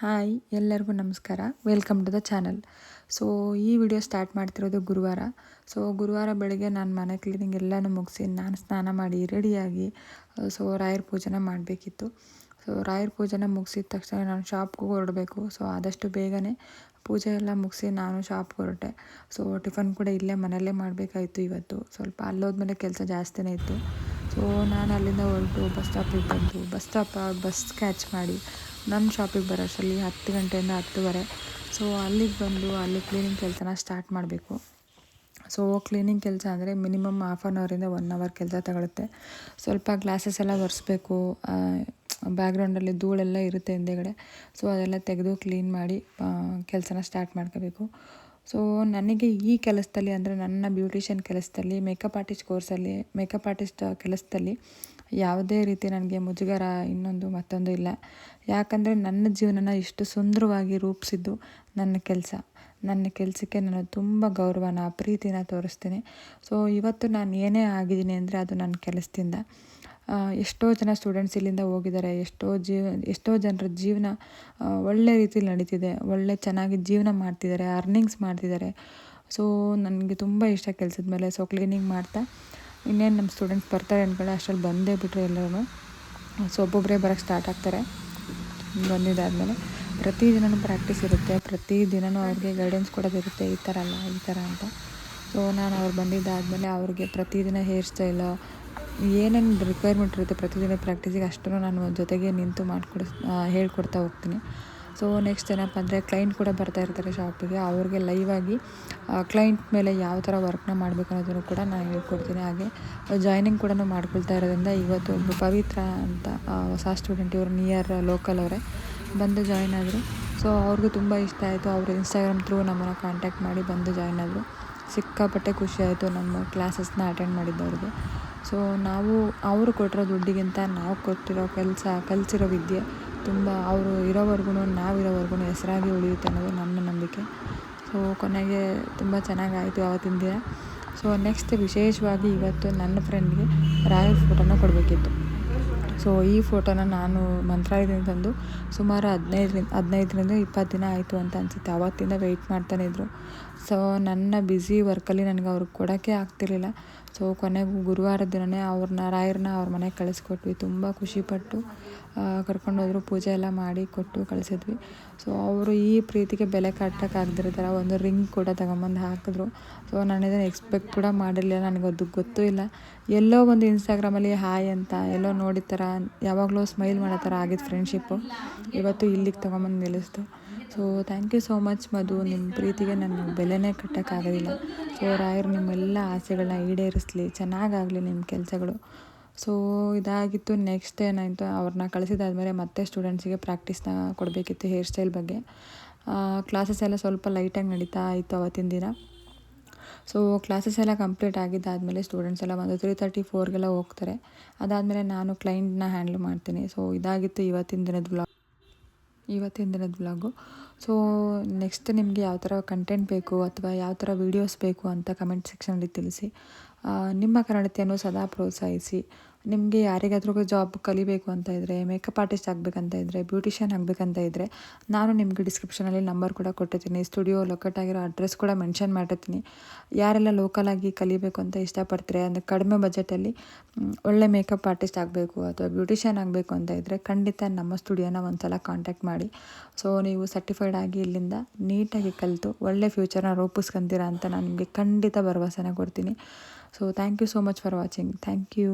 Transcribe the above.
Hi, ಎಲ್ಲರಿಗೂ ನಮಸ್ಕಾರ. Welcome to the channel so ಈ ವಿಡಿಯೋ ಸ್ಟಾರ್ಟ್ ಮಾಡ್ತಿರೋದು ಗುರುವಾರ. ಸೊ ಗುರುವಾರ ಬೆಳಗ್ಗೆ ನಾನು ಮನೆ ಕ್ಲೀನಿಂಗ್ ಎಲ್ಲನೂ ಮುಗಿಸಿ, ನಾನು ಸ್ನಾನ ಮಾಡಿ ರೆಡಿಯಾಗಿ ಸೊ ರಾಯರ ಪೂಜೆನ ಮಾಡಬೇಕಿತ್ತು. ಸೊ ರಾಯರ ಪೂಜೆನ ಮುಗಿಸಿದ ತಕ್ಷಣ ನಾನು ಶಾಪ್ಗೂ ಹೊರಡಬೇಕು. ಸೊ ಆದಷ್ಟು ಬೇಗನೆ ಪೂಜೆ ಎಲ್ಲ ಮುಗಿಸಿ ನಾನು ಶಾಪ್ಗೆ ಹೊರಟೆ. ಸೊ ಟಿಫನ್ ಕೂಡ ಇಲ್ಲೇ ಮನೆಯಲ್ಲೇ ಮಾಡಬೇಕಾಯಿತು ಇವತ್ತು. ಸ್ವಲ್ಪ ಅಲ್ಲೋದ್ಮೇಲೆ ಕೆಲಸ ಜಾಸ್ತಿನೇ ಇತ್ತು. ಸೊ, ನಾನು ಅಲ್ಲಿಂದ ಹೊರಟು ಬಸ್ ಸ್ಟಾಪಿಗೆ ಬಂದು ಬಸ್ ಸ್ಟಾಪ್ ಬಸ್ ಕ್ಯಾಚ್ ಮಾಡಿ ನಮ್ಮ ಶಾಪಿಗೆ ಬರೋ ಅಷ್ಟರಲ್ಲಿ ಹತ್ತು ಗಂಟೆಯಿಂದ ಹತ್ತುವರೆ. ಸೊ ಅಲ್ಲಿಗೆ ಬಂದು ಅಲ್ಲಿ ಕ್ಲೀನಿಂಗ್ ಕೆಲಸನ ಸ್ಟಾರ್ಟ್ ಮಾಡಬೇಕು. ಸೊ ಕ್ಲೀನಿಂಗ್ ಕೆಲಸ ಅಂದರೆ ಮಿನಿಮಮ್ ಹಾಫ್ ಆನ್ ಅವರಿಂದ ಒನ್ ಅವರ್ ಕೆಲಸ ತಗೊಳುತ್ತೆ. ಸ್ವಲ್ಪ ಗ್ಲಾಸಸ್ ಎಲ್ಲ ಒರೆಸ್ಬೇಕು. ಬ್ಯಾಕ್ಗ್ರೌಂಡಲ್ಲಿ ಧೂಳೆಲ್ಲ ಇರುತ್ತೆ ಹಿಂದೆಗಡೆ. ಸೊ ಅದೆಲ್ಲ ತೆಗೆದು ಕ್ಲೀನ್ ಮಾಡಿ ಕೆಲಸನ ಸ್ಟಾರ್ಟ್ ಮಾಡ್ಕೋಬೇಕು. ಸೊ ನನಗೆ ಈ ಕೆಲಸದಲ್ಲಿ ಅಂದರೆ ನನ್ನ ಬ್ಯೂಟಿಷಿಯನ್ ಕೆಲಸದಲ್ಲಿ ಮೇಕಪ್ ಆರ್ಟಿಸ್ಟ್ ಕೋರ್ಸಲ್ಲಿ ಮೇಕಪ್ ಆರ್ಟಿಸ್ಟ್ ಕೆಲಸದಲ್ಲಿ ಯಾವುದೇ ರೀತಿ ನನಗೆ ಮುಜುಗರ ಇನ್ನೊಂದು ಮತ್ತೊಂದು ಇಲ್ಲ. ಯಾಕಂದರೆ ನನ್ನ ಜೀವನನ ಇಷ್ಟು ಸುಂದರವಾಗಿ ರೂಪಿಸಿದ್ದು ನನ್ನ ಕೆಲಸ. ನನ್ನ ಕೆಲಸಕ್ಕೆ ನಾನು ತುಂಬ ಗೌರವನ, ಪ್ರೀತಿನ ತೋರಿಸ್ತೀನಿ. ಸೊ ಇವತ್ತು ನಾನು ಏನೇ ಆಗಿದ್ದೀನಿ ಅಂದರೆ ಅದು ನನ್ನ ಕೆಲಸದಿಂದ. ಎಷ್ಟೋ ಜನ ಸ್ಟೂಡೆಂಟ್ಸ್ ಇಲ್ಲಿಂದ ಹೋಗಿದ್ದಾರೆ, ಎಷ್ಟೋ ಜೀವ ಎಷ್ಟೋ ಜನರ ಜೀವನ ಒಳ್ಳೆ ರೀತಿಲಿ ನಡೀತಿದೆ, ಒಳ್ಳೆ ಚೆನ್ನಾಗಿ ಜೀವನ ಮಾಡ್ತಿದ್ದಾರೆ ಅರ್ನಿಂಗ್ಸ್ ಮಾಡ್ತಿದ್ದಾರೆ. ಸೊ ನನಗೆ ತುಂಬ ಇಷ್ಟ ಕೆಲಸದ ಮೇಲೆ ಸೊ ಕ್ಲೀನಿಂಗ್ ಮಾಡ್ತಾ, ಇನ್ನೇನು ನಮ್ಮ ಸ್ಟೂಡೆಂಟ್ಸ್ ಬರ್ತಾರೆ ಅಂದ್ಕೊಳ್ಳಿ ಅಷ್ಟರಲ್ಲಿ ಬಂದೇ ಬಿಟ್ಟರೆ ಎಲ್ಲರೂ. ಸೊ ಒಬ್ಬೊಬ್ಬರೇ ಬರೋಕ್ಕೆ ಸ್ಟಾರ್ಟ್ ಆಗ್ತಾರೆ. ಬಂದಿದ್ದಾದಮೇಲೆ ಪ್ರತಿದಿನವೂ ಪ್ರಾಕ್ಟೀಸ್ ಇರುತ್ತೆ ಪ್ರತಿ ಪ್ರತಿದಿನವೂ ಅವ್ರಿಗೆ ಗೈಡೆನ್ಸ್ ಕೊಡೋದಿರುತ್ತೆ ಈ ಥರ ಅಲ್ಲ, ಈ ಥರ ಅಂತ. ಸೊ ನಾನು ಅವ್ರು ಬಂದಿದ್ದಾದಮೇಲೆ ಅವ್ರಿಗೆ ಪ್ರತಿದಿನ ಹೇರ್ ಸ್ಟೈಲು ಏನೇನು ರಿಕ್ವೈರ್ಮೆಂಟ್ ಇರುತ್ತೆ ಪ್ರತಿದಿನ ಪ್ರಾಕ್ಟೀಸಿಗೆ ಅಷ್ಟನ್ನು ನಾನು ಜೊತೆಗೆ ನಿಂತು ಮಾಡಿಕೊಡಿಸ್ ಹೇಳ್ಕೊಡ್ತಾ ಹೋಗ್ತೀನಿ. ಸೊ ನೆಕ್ಸ್ಟ್ ಏನಪ್ಪ ಅಂದರೆ ಕ್ಲೈಂಟ್ ಕೂಡ ಬರ್ತಾ ಇರ್ತಾರೆ ಶಾಪಿಗೆ ಅವ್ರಿಗೆ ಲೈವಾಗಿ ಕ್ಲೈಂಟ್ ಮೇಲೆ ಯಾವ ಥರ ವರ್ಕ್ನ ಮಾಡಬೇಕು ಅನ್ನೋದನ್ನು ಕೂಡ ನಾನು ಹೇಳ್ಕೊಡ್ತೀನಿ. ಹಾಗೆ ಜಾಯ್ನಿಂಗ್ ಕೂಡ ಮಾಡ್ಕೊಳ್ತಾ ಇರೋದ್ರಿಂದ ಇವತ್ತು ಒಬ್ಬರು ಪವಿತ್ರ ಅಂತ ಹೊಸ ಸ್ಟೂಡೆಂಟ್ ಇವರು ನಿಯರ್ ಲೋಕಲ್ ಅವರೇ. ಬಂದು ಜಾಯ್ನ್ ಆದರು. ಸೊ ಅವ್ರಿಗೂ ತುಂಬ ಇಷ್ಟ ಆಯಿತು. ಅವರು ಇನ್ಸ್ಟಾಗ್ರಾಮ್ ಥ್ರೂ ನಮ್ಮನ್ನು ಕಾಂಟ್ಯಾಕ್ಟ್ ಮಾಡಿ ಬಂದು ಜಾಯ್ನ್ ಆದರು. ಸಿಕ್ಕಾಪಟ್ಟೆ ಖುಷಿ ಆಯಿತು ನಮ್ಮ ಕ್ಲಾಸಸ್ನ ಅಟೆಂಡ್ ಮಾಡಿದ್ದವ್ರಿಗೆ. ಸೊ ನಾವು ಅವರು ಕೊಟ್ಟಿರೋ ದುಡ್ಡಿಗಿಂತ ನಾವು ಕೊಟ್ಟಿರೋ ಕೆಲಸ, ಕಲಿಸಿರೋ ವಿದ್ಯೆ ತುಂಬ ಅವರು ಇರೋವರೆಗೂ ನಾವು ಇರೋವರೆಗೂ ಹೆಸರಾಗಿ ಉಳಿಯುತ್ತೆ ಅನ್ನೋದು ನನ್ನ ನಂಬಿಕೆ. ಸೊ ಕೊನೆಗೆ ತುಂಬ ಚೆನ್ನಾಗಾಯಿತು ಆವತ್ತಿನ ದಿನ. ಸೊ ನೆಕ್ಸ್ಟ್ ವಿಶೇಷವಾಗಿ ಇವತ್ತು ನನ್ನ ಫ್ರೆಂಡ್ಗೆ ರಾಯಲ್ ಫೋಟೋನ ಕೊಡಬೇಕಿತ್ತು. ಸೊ ಈ ಫೋಟೋನ ನಾನು ಮಂತ್ರಾಲಯದಿಂದ ತಂದು ಸುಮಾರು ಹದಿನೈದರಿಂದ ಹದಿನೈದರಿಂದ ಇಪ್ಪತ್ತು ದಿನ ಆಯಿತು ಅಂತ ಅನಿಸುತ್ತೆ. ಆವತ್ತಿಂದ ವೆಯ್ಟ್ ಮಾಡ್ತಾನೆ ಇದ್ದರು ಸೊ ನನ್ನ ಬ್ಯುಸಿ ವರ್ಕಲ್ಲಿ ನನಗೆ ಅವ್ರಿಗೆ ಕೊಡೋಕ್ಕೆ ಆಗ್ತಿರ್ಲಿಲ್ಲ. ಸೊ ಕೊನೆಗೂ ಗುರುವಾರ ದಿನವೇ ಅವ್ರನ್ನ ರಾಯರನ್ನ ಅವ್ರ ಮನೆಗೆ ಕಳಿಸ್ಕೊಟ್ವಿ. ತುಂಬ ಖುಷಿಪಟ್ಟು ಕರ್ಕೊಂಡೋದ್ರು ಪೂಜೆ ಎಲ್ಲ ಮಾಡಿ ಕೊಟ್ಟು ಕಳಿಸಿದ್ವಿ. ಸೊ ಅವರು ಈ ಪ್ರೀತಿಗೆ ಬೆಲೆ ಕಟ್ಟೋಕ್ಕಾಗದಿರೋ ಒಂದು ರಿಂಗ್ ಕೂಡ ತಗೊಂಬಂದು ಹಾಕಿದ್ರು. ಸೊ ನಾನು ಇದನ್ನು ಎಕ್ಸ್ಪೆಕ್ಟ್ ಕೂಡ ಮಾಡಿರಲಿಲ್ಲ, ನನಗೆ ಅದು ಗೊತ್ತೂ ಇಲ್ಲ. ಎಲ್ಲೋ ಒಂದು ಇನ್ಸ್ಟಾಗ್ರಾಮಲ್ಲಿ ಹಾಯ್ ಅಂತ, ಎಲ್ಲೋ ನೋಡಿದ ಥರ, ಯಾವಾಗಲೂ ಸ್ಮೈಲ್ ಮಾಡೋ ಥರ ಆಗಿದ್ದು ಫ್ರೆಂಡ್ಶಿಪ್ಪು ಇವತ್ತು ಇಲ್ಲಿಗೆ ತೊಗೊಂಬಂದು ನಿಲ್ಲಿಸ್ತು so thank you so much Madhu ನಿಮ್ಮ ಪ್ರೀತಿಗೆ ನಾನು ಬೆಲೆನೇ ಕಟ್ಟೋಕ್ಕಾಗೋದಿಲ್ಲ. ಸೊ ರಾಯರು ನಿಮ್ಮೆಲ್ಲ ಆಸೆಗಳನ್ನ ಈಡೇರಿಸಲಿ. ಚೆನ್ನಾಗಾಗಲಿ ನಿಮ್ಮ ಕೆಲಸಗಳು. ಸೊ ಇದಾಗಿತ್ತು ನೆಕ್ಸ್ಟ್ ಏನಾಯಿತು? ಅವ್ರನ್ನ ಕಳಿಸಿದಾದ್ಮೇಲೆ ಮತ್ತೆ ಸ್ಟೂಡೆಂಟ್ಸಿಗೆ ಪ್ರಾಕ್ಟೀಸ್ನ ಕೊಡಬೇಕಿತ್ತು ಹೇರ್ ಸ್ಟೈಲ್ ಬಗ್ಗೆ. ಕ್ಲಾಸಸ್ ಎಲ್ಲ ಸ್ವಲ್ಪ ಲೈಟಾಗಿ ನಡೀತಾ ಇತ್ತು ಅವತ್ತಿನ ದಿನ. ಸೊ ಕ್ಲಾಸಸ್ ಎಲ್ಲ ಕಂಪ್ಲೀಟ್ ಆಗಿದ್ದಾದಮೇಲೆ ಸ್ಟೂಡೆಂಟ್ಸ್ ಎಲ್ಲ ಒಂದು ತ್ರೀ ತರ್ಟಿ ಫೋರ್ಗೆಲ್ಲ ಹೋಗ್ತಾರೆ. ಅದಾದಮೇಲೆ ನಾನು ಕ್ಲೈಂಟ್ನ ಹ್ಯಾಂಡ್ಲ್ ಮಾಡ್ತೀನಿ. ಸೊ ಇದಾಗಿತ್ತು ಇವತ್ತಿನ ದಿನದ ವ್ಲಾಗ್ ಇವತ್ತಿನ ದಿನದ ವ್ಲಾಗು ಸೊ ನೆಕ್ಸ್ಟ್ ನಿಮಗೆ ಯಾವ ಥರ ಕಂಟೆಂಟ್ ಬೇಕು ಅಥವಾ ಯಾವ ಥರ ವೀಡಿಯೋಸ್ ಬೇಕು ಅಂತ ಕಮೆಂಟ್ ಸೆಕ್ಷನಲ್ಲಿ ತಿಳಿಸಿ. ನಿಮ್ಮ ಕನ್ನಡತೆಯನ್ನು ಸದಾ ಪ್ರೋತ್ಸಾಹಿಸಿ. ನಿಮಗೆ ಯಾರಿಗಾದ್ರೂ ಜಾಬ್ ಕಲಿಬೇಕು ಅಂತ ಇದ್ದರೆ ಮೇಕಪ್ ಆರ್ಟಿಸ್ಟ್ ಆಗಬೇಕಂತ ಇದ್ದರೆ ಬ್ಯೂಟಿಷಿಯನ್ ಆಗಬೇಕಂತ ಇದ್ದರೆ ನಾನು ನಿಮಗೆ ಡಿಸ್ಕ್ರಿಪ್ಷನಲ್ಲಿ ನಂಬರ್ ಕೂಡ ಕೊಟ್ಟಿರ್ತೀನಿ. ಸ್ಟುಡಿಯೋ ಲೊಕೇಟ್ ಆಗಿರೋ ಅಡ್ರೆಸ್ ಕೂಡ ಮೆನ್ಷನ್ ಮಾಡಿರ್ತೀನಿ. ಯಾರೆಲ್ಲ ಲೋಕಲಾಗಿ ಕಲಿಬೇಕು ಅಂತ ಇಷ್ಟಪಡ್ತಾರೆ? ಅಂದರೆ ಕಡಿಮೆ ಬಜೆಟಲ್ಲಿ ಒಳ್ಳೆ ಮೇಕಪ್ ಆರ್ಟಿಸ್ಟ್ ಆಗಬೇಕು ಅಥವಾ ಬ್ಯೂಟಿಷಿಯನ್ ಆಗಬೇಕು ಅಂತ ಇದ್ದರೆ ಖಂಡಿತ ನಮ್ಮ ಸ್ಟುಡಿಯೋನ ಒಂದು ಸಲ ಕಾಂಟ್ಯಾಕ್ಟ್ ಮಾಡಿ. ಸೊ ನೀವು ಸರ್ಟಿಫೈಡ್ ಆಗಿ ಇಲ್ಲಿಂದ ನೀಟಾಗಿ ಕಲಿತು, ಒಳ್ಳೆ ಫ್ಯೂಚರ್ನ ರೂಪಿಸ್ಕೊಂತೀರಾ ಅಂತ ನಾನು ನಿಮಗೆ ಖಂಡಿತ ಭರವಸೆನ ಕೊಡ್ತೀನಿ. So thank you so much for watching thank you